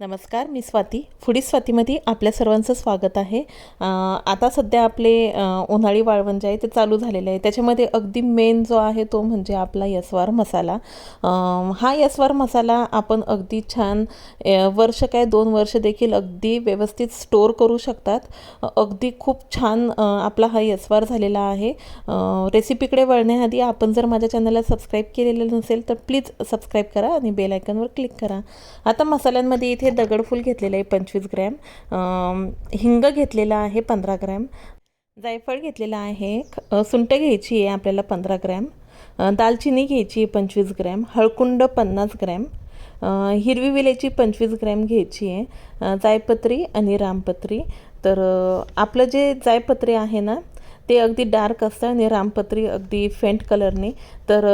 नमस्कार मी स्वाती. फुडी स्वातीमध्ये आपल्या सर्वांचं स्वागत आहे. आता सध्या आपले उन्हाळी वाळवण जे आहे ते चालू झालेले आहे. त्याच्यामध्ये अगदी मेन जो आहे तो म्हणजे आपला यस्वार मसाला. हा यस्वार मसाला आपण अगदी छान वर्ष काय दोन वर्ष देखील अगदी व्यवस्थित स्टोर करू शकतात. अगदी खूप छान आपला हा यस्वार झालेला आहे. रेसिपीकडे वळण्याआधी आपण जर माझ्या चॅनलला सबस्क्राईब केलेलं नसेल तर प्लीज सबस्क्राईब करा आणि बेल आयकनवर क्लिक करा. आता मसाल्यांमध्ये इथे दगडफूल घेतलेलं आहे पंचवीस ग्रॅम. हिंग घेतलेला आहे पंधरा ग्रॅम. जायफळ घेतलेलं आहे सुंट घ्यायची आहे आपल्याला पंधरा ग्रॅम. दालचिनी घ्यायची आहे पंचवीस ग्रॅम. हळकुंड पन्नास ग्रॅम. हिरवी विलेची पंचवीस ग्रॅम घ्यायची आहे. जायपत्री आणि रामपत्री. तर आपलं जे जायपत्री आहे ना ते अगदी डार्क असतं आणि रामपत्री अगदी फेंट कलरने. तर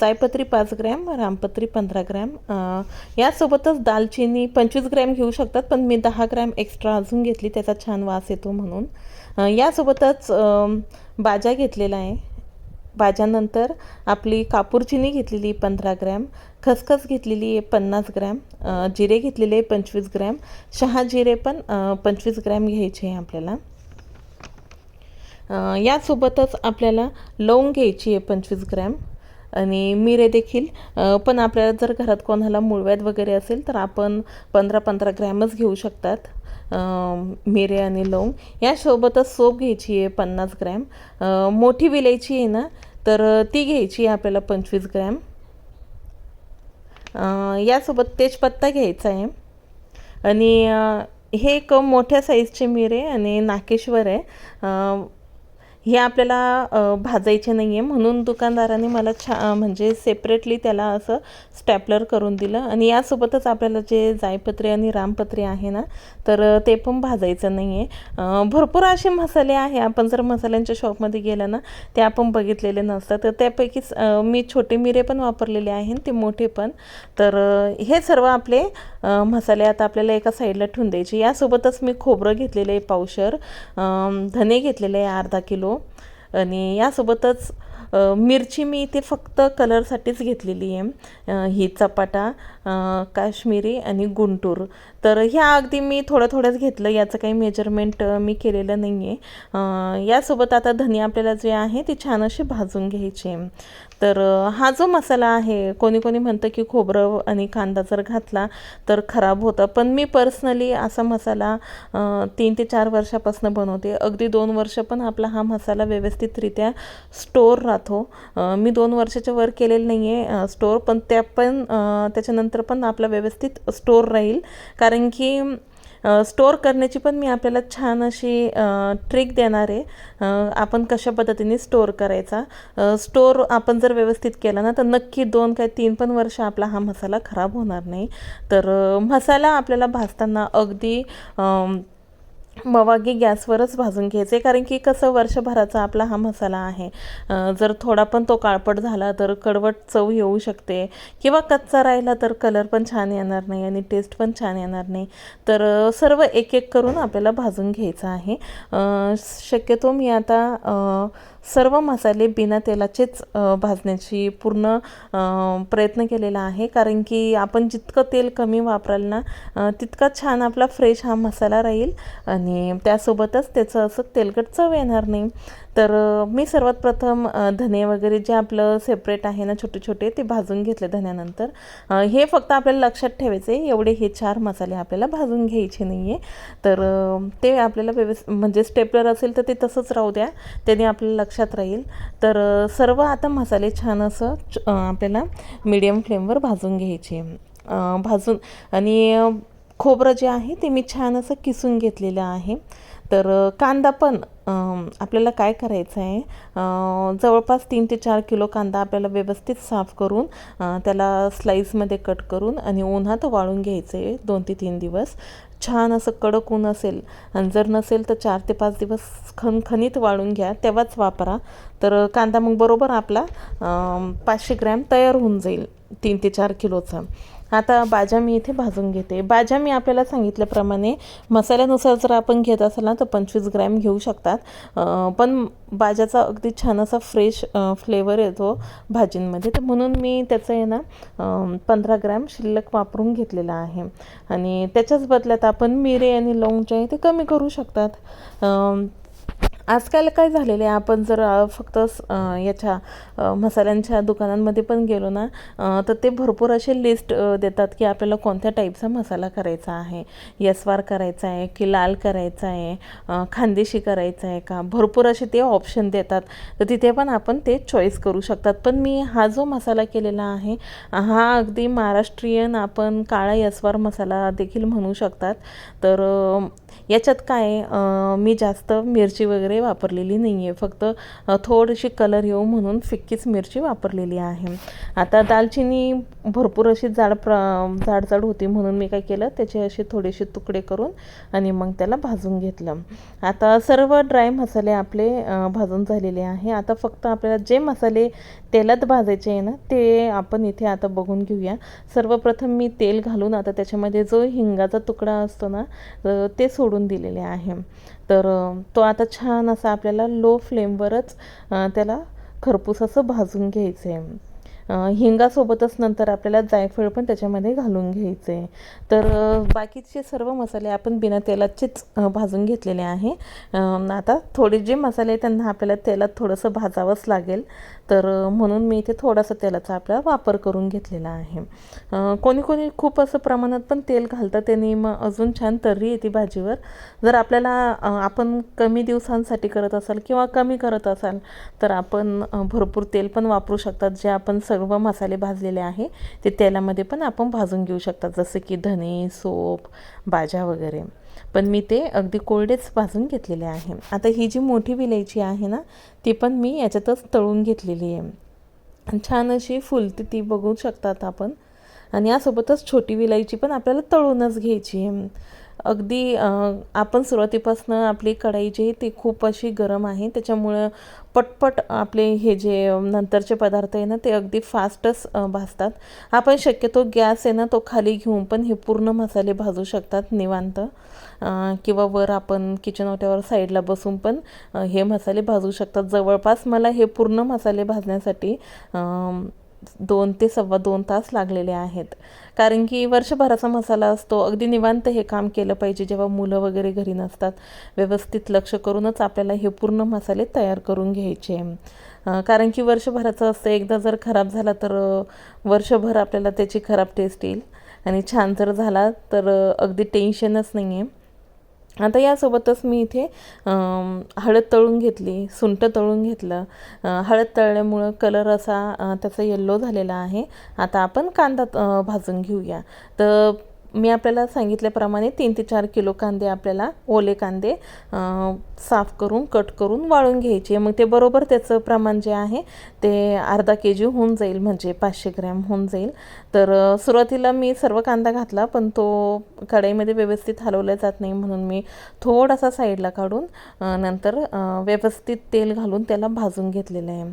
जायपत्री पाच ग्रॅम रामपत्री पंधरा ग्रॅम. यासोबतच दालचिनी पंचवीस ग्रॅम घेऊ शकतात पण मी दहा ग्रॅम एक्स्ट्रा अजून घेतली त्याचा छान वास येतो म्हणून. यासोबतच बाजा घेतलेला आहे. भाज्यानंतर आपली कापूरचिनी घेतलेली पंधरा ग्रॅम. खसखस घेतलेली आहे पन्नास ग्रॅम. जिरे घेतलेले पंचवीस ग्रॅम. शहा जिरे पण पंचवीस ग्रॅम घ्यायचे आहे आपल्याला. यासोबतच आपल्याला लवंग घ्यायची आहे पंचवीस ग्रॅम. आणि मिरे देखील पण आपल्याला जर घरात कोणाला मुळव्याध वगैरे असेल तर आपण पंधरा पंधरा ग्रॅमच घेऊ शकतात मिरे आणि लवंग. यासोबतच सोप घ्यायची आहे पन्नास ग्रॅम. मोठी विलायची आहे ना तर ती घ्यायची आहे आपल्याला पंचवीस ग्रॅम. यासोबत तेजपत्ता घ्यायचा आहे. आणि हे एक मोठ्या साईजचे मिरे आणि नाकेश्वर आहे. हे आपल्याला भाजायचे नाही आहे म्हणून दुकानदाराने मला छा म्हणजे सेपरेटली त्याला असं स्टॅपलर करून दिलं. आणि यासोबतच आपल्याला जे जायपत्रे आणि रामपत्रे आहे ना तर ते पण भाजायचं नाही आहे भरपूर असे मसाले आहे. आपण जर मसाल्यांच्या शॉपमध्ये गेलं ना ते आपण बघितलेले नसतात. तर त्यापैकीच मी छोटे मिरे पण वापरलेले आहेत ते मोठे पण. तर हे सर्व आपले मसाले आता आपल्याला एका साईडला ठेवून द्यायचे. यासोबतच मी खोबरं घेतलेलं आहे पावशर. धने घेतलेले आहे अर्धा किलो. आणि यासोबतच मिरची मी इथे फक्त कलरसाठीच घेतलेली आहे. ही चपाटा काश्मीरी आणि गुंटूर. तर ह्या अगदी मी थोडं थोडंच घेतलं याचं काही मेजरमेंट मी केलेलं नाही आहे यासोबत आता धने आपल्याला जे आहे ते छान असे भाजून घ्यायचे. तर हा जो मसाला आहे कोणी कोणी म्हणतं की खोबरं आणि कांदा जर घातला तर खराब होतं पण मी पर्सनली असा मसाला तीन ते चार वर्षापासून बनवते. अगदी दोन वर्ष पण आपला हा मसाला व्यवस्थितरित्या स्टोर राहतो. हो मी दोन वर्षाच्या वर केलेलं नाही आहे स्टोअर पण त्या पण त्याच्यानंतर पण आपला व्यवस्थित स्टोअर राहील. कारण की स्टोअर करण्याची पण मी आपल्याला छान अशी ट्रिक देणार आहे. आपण कशा पद्धतीने स्टोअर करायचा? स्टोअर आपण जर व्यवस्थित केला ना तर नक्की दोन काय तीन पण वर्ष आपला हा मसाला खराब होणार नाही. तर मसाला आपल्याला भाजताना अगदी मवागी गॅसवरच भाजून घ्यायचे कारण की कसं वर्षभराचा आपला हा मसाला आहे. जर थोडा पण तो काळपट झाला तर कडवट चव येऊ शकते. किंवा कच्चा राहिला तर कलर पण छान येणार नाही आणि टेस्ट पण छान येणार नाही. तर सर्व एक एक करून आपल्याला भाजून घ्यायचं आहे. शक्यतो मी आता सर्व मसाले बिना तेलाचेच भाजण्याची पूर्ण प्रयत्न केलेला आहे. कारण की आपण जितकं तेल कमी वापराल ना तितका छान आपला फ्रेश हा मसाला राहील. आणि त्यासोबतच त्याचं असं तेलकट चव येणार नाही. तर मी सर्वात प्रथम धने वगैरे जे आपलं सेपरेट आहे ना छोटे छोटे ते भाजून घेतले धन्यानंतर. हे फक्त आपल्याला लक्षात ठेवायचे एवढे हे चार मसाले आपल्याला भाजून घ्यायचे नाही आहे तर ते आपल्याला व्यवस्थित म्हणजे स्टेपलर असेल तर ते तसंच राहू द्या त्याने आपल्याला लक्षात राहील. तर सर्व आता मसाले छान असं च- आपल्याला मीडियम फ्लेमवर भाजून घ्यायचे. भाजून आणि खोबरं जे आहे ते मी छान असं किसून घेतलेलं आहे. तर कांदा पण आपल्याला काय करायचं आहे? जवळपास तीन ते चार किलो कांदा आपल्याला व्यवस्थित साफ करून त्याला स्लाईसमध्ये कट करून आणि उन्हात वाळून घ्यायचं आहे दोन ते तीन दिवस. छान असं कडक ऊन असेल आणि जर नसेल तर चार ते पाच दिवस खणखणीत वाळून घ्या तेव्हाच वापरा. तर कांदा मग बरोबर आपला पाचशे ग्रॅम तयार होऊन जाईल तीन ते चार किलोचा. आता बाजा मी इथे भाजून घेते. बाजा मी आपल्याला सांगितल्याप्रमाणे मसाल्यानुसार जर आपण घेत असाल ना तर पंचवीस ग्रॅम घेऊ शकतात. पण बाजाचा अगदी छान असा फ्रेश फ्लेवर येतो भाजींमध्ये. तर म्हणून मी त्याचं आहे ना पंधरा ग्रॅम शिल्लक वापरून घेतलेला आहे. आणि त्याच्याच बदल्यात आपण मिरे आणि लवंग जे आहे ते कमी करू शकतात. आजकाल काय झालेलं आहे आपण जर फक्त याच्या मसाल्यांच्या दुकानांमध्ये पण गेलो ना तर ते भरपूर असे लिस्ट देतात की आपल्याला कोणत्या टाईपचा मसाला करायचा आहे. यस्वार करायचा आहे की लाल करायचा आहे खानदेशी करायचा आहे का? भरपूर असे ते ऑप्शन देतात. तर तिथे पण आपण ते चॉईस करू शकतात. पण मी हा जो मसाला केलेला आहे हा अगदी महाराष्ट्रीयन आपण काळा यस्वार मसाला देखील म्हणू शकतात. तर याच्यात काय मी जास्त मिरची वगैरे वापरलेली नाही आहे फक्त थोडीशी कलर येऊ म्हणून फिक्कीच मिरची वापरलेली आहे. आता दालचिनी भरपूर अशी जाड प्र जाड जाड होती म्हणून मी काय केलं त्याचे असे थोडेसे तुकडे करून आणि मग त्याला भाजून घेतलं. आता सर्व ड्राय मसाले आपले भाजून झालेले आहे. आता फक्त आपल्याला जे मसाले तेलात भाजायचे आहे ना ते आपण इथे आता बघून घेऊया. सर्वप्रथम मी तेल घालून आता त्याच्यामध्ये जो हिंगाचा तुकडा असतो ना ते सोडून दिलेले आहे. तर तो आता छान असा आपल्याला लो फ्लेमवरच त्याला खरपूस असं भाजून घ्यायचं आहे हिंगासोबतच नंतर आपल्याला जायफळ पण त्याच्यामध्ये घालून घ्यायचं. आहे तर बाकीचे सर्व मसाले आपण बिना तेलाचेच भाजून घेतलेले आहे. आता थोडे जे मसाले आहेत त्यांना आपल्याला तेलात थोडंसं भाजावंच लागेल. तर म्हणून मी इथे थोडासा तेलाचा आपला वापर करून घेतलेला आहे. कोणी कोणी खूप असं प्रमाणात पण तेल घालतं त्याने मग अजून छान तर्री येते भाजीवर. जर आपल्याला आपण कमी दिवसांसाठी करत असाल किंवा कमी करत असाल तर आपण भरपूर तेल पण वापरू शकतात. जे आपण सर्व मसाले भाजलेले आहे. ते तेलामध्ये पण आपण भाजून घेऊ शकतात जसे की धने सोप बाजा वगैरे. पण मी ते अगदी कोरडेच भाजून घेतलेले आहे. आता ही जी मोठी विलायची आहे ना ती पण मी याच्यातच तळून घेतलेली आहे. छान अशी फुलते ती बघू शकतात आपण. आणि यासोबतच छोटी विलायची पण आपल्याला तळूनच घ्यायची आहे. अगदी आपण सुरुवातीपासून आपली कढाई जी आहे ती खूप अशी गरम आहे. त्याच्यामुळं पटपट आपले हे जे नंतरचे पदार्थ आहे ना ते अगदी फास्टच भाजतात. आपण शक्यतो गॅस आहे ना तो खाली घेऊन पण हे पूर्ण मसाले भाजू शकतात निवांत. किंवा वर आपण किचन ओट्यावर साईडला बसून पण हे मसाले भाजू शकतात. जवळपास मला हे पूर्ण मसाले भाजण्यासाठी दोन ते सव्वा दोन तास लागलेले आहेत. कारण की वर्षभराचा मसाला असतो. अगदी निवांत हे काम केलं पाहिजे. जेव्हा मुलं वगैरे घरी नसतात व्यवस्थित लक्ष करूनच आपल्याला हे पूर्ण मसाले तयार करून घ्यायचे. कारण की वर्षभराचं असतं. एकदा जर खराब झाला तर वर्षभर आपल्याला त्याची खराब टेस्ट येईल. आणि छान जर झाला तर अगदी टेन्शनच नाही आहे आता यासोबतच मी इथे हळद तळून घेतली सुंठ तळून घेतलं. हळद तळल्यामुळं कलर असा त्याचा येल्लो झालेला आहे. आता आपण कांदा भाजून घेऊया. तर मी आपल्याला सांगितल्याप्रमाणे तीन ते चार किलो कांदे आपल्याला ओले कांदे साफ करून कट करून वाळून घ्यायचे. मग ते बरोबर त्याचं प्रमाण जे आहे ते अर्धा के जी होऊन जाईल म्हणजे पाचशे ग्रॅम होऊन जाईल. तर सुरुवातीला मी सर्व कांदा घातला पण तो कढईमध्ये व्यवस्थित हलवला जात नाही म्हणून मी थोडासा साईडला काढून नंतर व्यवस्थित तेल घालून त्याला भाजून घेतलेलं आहे.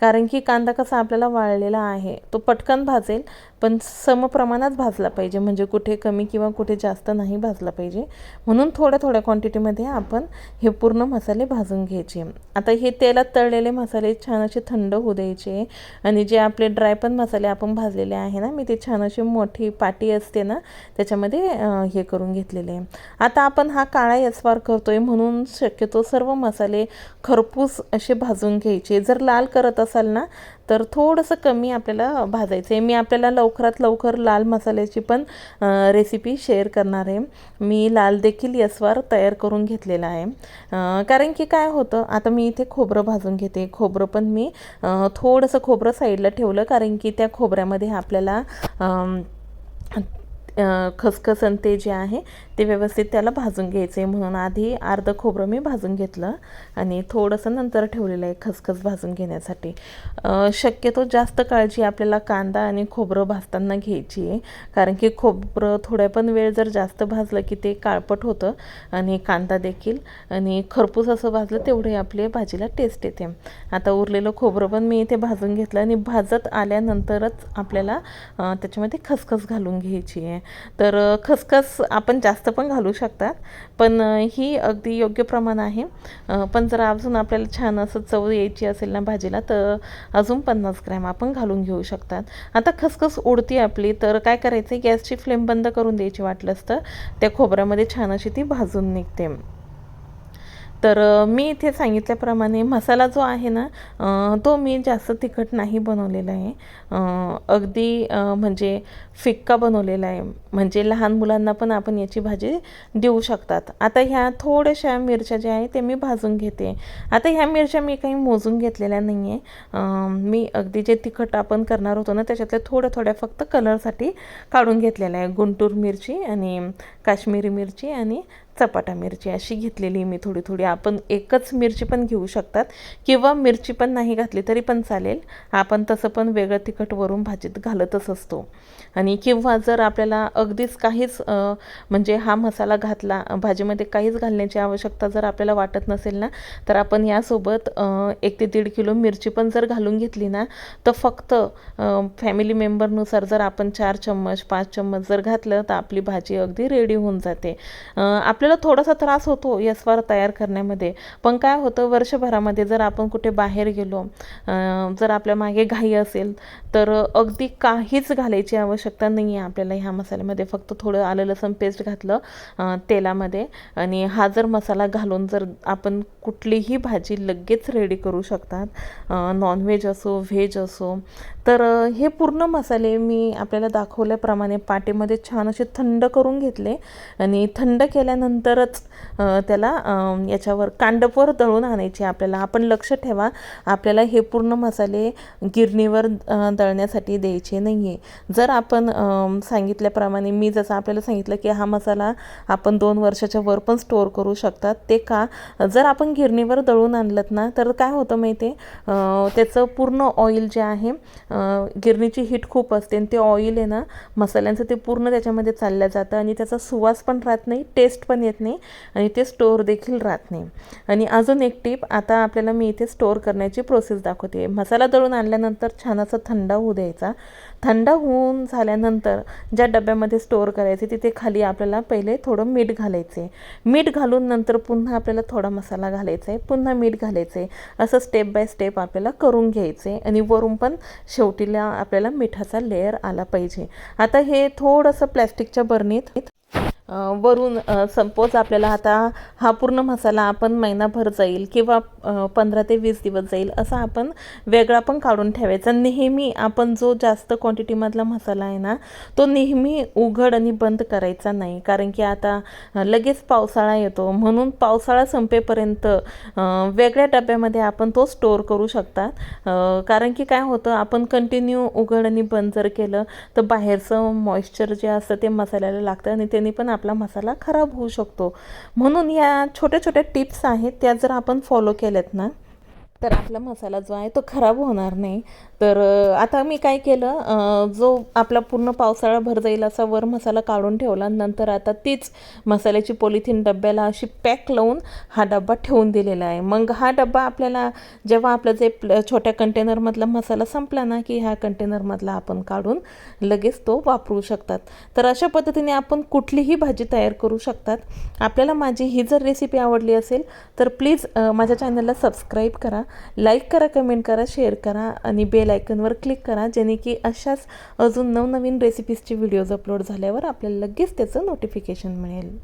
कारण की कांदा कसा आपल्याला वाळलेला आहे तो पटकन भाजेल पण समप्रमाणात भाजला पाहिजे. म्हणजे कुठे कमी किंवा कुठे जास्त नाही भाजला पाहिजे. म्हणून थोड्या थोड्या क्वांटिटीमध्ये आपण हे पूर्ण मसाले भाजून घ्यायचे. आता हे तेलात तळलेले मसाले छान असे थंड होऊ द्यायचे. आणि जे आपले ड्राय पण मसाले आपण भाजलेले आहे ना मी ते छान अशी मोठी पाटी असते ना त्याच्यामध्ये हे करून घेतलेले आहे. आता आपण हा काळा यस्वार करतोय म्हणून शक्यतो सर्व मसाले खरपूस असे भाजून घ्यायचे. जर लाल करत असाल ना तर थोडंसं कमी आपल्याला भाजायचं आहे. मी आपल्याला लवकरात लवकर लाल मसाल्याची पण रेसिपी शेअर करणार आहे. मी लाल देखील यस्वार तयार करून घेतलेला आहे. कारण की काय होतं आता मी इथे खोबरं भाजून घेते. खोबरं पण मी थोडंसं खोबरं साईडला ठेवलं कारण की त्या खोबऱ्यामध्ये आपल्याला खसखसन ते जे आहे ते व्यवस्थित त्याला भाजून घ्यायचं आहे म्हणून आधी अर्धं खोबरं मी भाजून घेतलं आणि थोडंसं नंतर ठेवलेलं आहे खसखस भाजून घेण्यासाठी. शक्यतो जास्त काळजी आपल्याला कांदा आणि खोबरं भाजताना घ्यायची आहे. कारण की खोबरं थोड्या पण वेळ जर जास्त भाजलं की ते काळपट होतं आणि कांदा देखील आणि खरपूस असं भाजलं तेवढे आपले भाजीला टेस्ट येते. आता उरलेलं खोबरं पण मी इथे भाजून घेतलं आणि भाजत आल्यानंतरच आपल्याला त्याच्यामध्ये खसखस घालून घ्यायची आहे. तर खसखस आपण जास्त पण घालू शकतात. पण ही अगदी योग्य प्रमाण आहे. पण जर अजून आपल्याला छान असं चव यायची असेल ना भाजीला तर अजून पन्नास ग्रॅम आपण घालून घेऊ शकतात. आता खसखस उडती आपली तर काय करायचं गॅसची फ्लेम बंद करून द्यायची वाटलंच असतं. त्या खोबऱ्यामध्ये छान अशी ती भाजून निघते. तर मी इथे सांगितल्याप्रमाणे मसाला जो आहे ना तो मी जास्त तिखट नाही बनवलेला आहे. अगदी म्हणजे फिक्का बनवलेला आहे. म्हणजे लहान मुलांना पण आपण याची भाजी देऊ शकतात. आता ह्या थोड्याशा मिरच्या ज्या आहे ते मी भाजून घेते. आता ह्या मिरच्या मी काही मोजून घेतलेल्या नाही आहे मी अगदी जे तिखट आपण करणार होतो ना त्याच्यातल्या थोड्या थोड्या फक्त कलरसाठी काढून घेतलेल्या आहे. गुंटूर मिरची आणि काश्मीरी मिरची आणि चपाटा मिरची अशी घेतलेली मी थोडी थोडी. आपण एकच मिरची पण घेऊ शकतात. किंवा मिरची पण नाही घातली तरी पण चालेल. आपण तसं पण वेगळं तिखट वरून भाजीत घालतच असतो. आणि किंवा जर आपल्याला अगदीच काहीच म्हणजे हा मसाला घातला भाजीमध्ये काहीच घालण्याची आवश्यकता जर आपल्याला वाटत नसेल ना तर आपण यासोबत एक ते दीड किलो मिरची पण जर घालून घेतली ना तर फक्त फॅमिली मेंबरनुसार जर आपण चार चम्मच पाच चम्मच जर घातलं तर आपली भाजी अगदी रेडी होऊन जाते. आपल्याला आपल्याला थोडासा त्रास होतो यस्वार तयार करण्यामध्ये. पण काय होतं वर्षभरामध्ये जर आपण कुठे बाहेर गेलो जर आपल्या मागे घाई असेल तर अगदी काहीच घालायची आवश्यकता नाही आहे आपल्याला ह्या मसाल्यामध्ये. फक्त थोडं आलं लसूण पेस्ट घातलं तेलामध्ये आणि हा जर मसाला घालून जर आपण कुठलीही भाजी लगेच रेडी करू शकतात नॉनव्हेज असो व्हेज असो तर हे पूर्ण मसाले मी आपल्याला दाखवल्याप्रमाणे पाटेमध्ये छान असे थंड करून घेतले आणि थंड केल्यानंतर अ, त्याला याच्यावर कांडपवर दळून आणायचे आपल्याला. आपण लक्ष ठेवा आपल्याला हे पूर्ण मसाले गिरणीवर दळण्यासाठी द्यायचे नाही आहे जर आपण सांगितल्याप्रमाणे मी जसं आपल्याला सांगितलं की हा मसाला आपण दोन वर्षाच्या वर पण स्टोअर करू शकतात ते का? जर आपण गिरणीवर दळून आणलं ना तर काय होतं माहिती आहे त्याचं पूर्ण ऑइल जे आहे गिरणीची हीट खूप असते आणि ते ऑइल आहे ना मसाल्यांचं ते पूर्ण त्याच्यामध्ये चाललं जातं आणि त्याचा सुवास पण राहत नाही टेस्ट पण येत नाही आणि ते स्टोअर देखील राहत नाही. आणि अजून एक टीप आता आपल्याला मी इथे स्टोअर करण्याची प्रोसेस दाखवते. मसाला दळून आणल्यानंतर छान असा थंड होऊ द्यायचा. थंड होऊन झाल्यानंतर ज्या डब्यामध्ये स्टोअर करायचे तिथे खाली आपल्याला पहिले थोडं मीठ घालायचे. मीठ घालून नंतर पुन्हा आपल्याला थोडा मसाला घालायचा आहे पुन्हा मीठ घालायचं आहे असं स्टेप बाय स्टेप आपल्याला करून घ्यायचे आणि वरून पण शेवटीला आपल्याला मिठाचा लेअर आला पाहिजे. आता हे थोडंसं प्लॅस्टिकच्या बरणीत वरून सपोज आपल्याला आता हा पूर्ण मसाला आपण महिनाभर जाईल किंवा पंधरा ते वीस दिवस जाईल असा आपण वेगळा पण काढून ठेवायचा. नेहमी आपण जो जास्त क्वांटिटीमधला मसाला आहे ना तो नेहमी उघड आणि बंद करायचा नाही. कारण की आता लगेच पावसाळा येतो. म्हणून पावसाळा संपेपर्यंत वेगळ्या डब्यामध्ये आपण तो स्टोअर करू शकतात कारण की काय होतं आपण कंटिन्यू उघड आणि बंद जर केलं तर बाहेरचं मॉइश्चर जे असतं ते मसाल्याला लागतं आणि त्यांनी पण आपला मसाला खराब होऊ शकतो. म्हणून या छोट्या छोट्या टिप्स आहेत त्या जर आपण फॉलो केल्यात ना तर आपला मसाला जो आहे तो खराब होणार नाही. तर आता मी काय केलं जो आपला पूर्ण पावसाळा भर जाईल असा वर मसाला काढून ठेवला नंतर आता तीच मसाल्याची पॉलिथिन डब्याला अशी पॅक लावून हा डब्बा ठेवून दिलेला आहे. मग हा डब्बा आपल्याला जेव्हा आपलं जे प्ल- छोट्या कंटेनरमधला मसाला संपला ना की ह्या कंटेनरमधला आपण काढून लगेच तो वापरू शकतात. तर अशा पद्धतीने आपण कुठलीही भाजी तयार करू शकतात. आपल्याला माझी ही जर रेसिपी आवडली असेल तर प्लीज माझ्या चॅनलला सबस्क्राईब करा. लाईक करा कमेंट करा शेअर करा आणि बेल आयकनवर क्लिक करा जेणे की अशाच अजून नवनवीन रेसिपीजचे व्हिडिओज अपलोड झाल्यावर आपल्याला लगेच त्याचं नोटिफिकेशन मिळेल.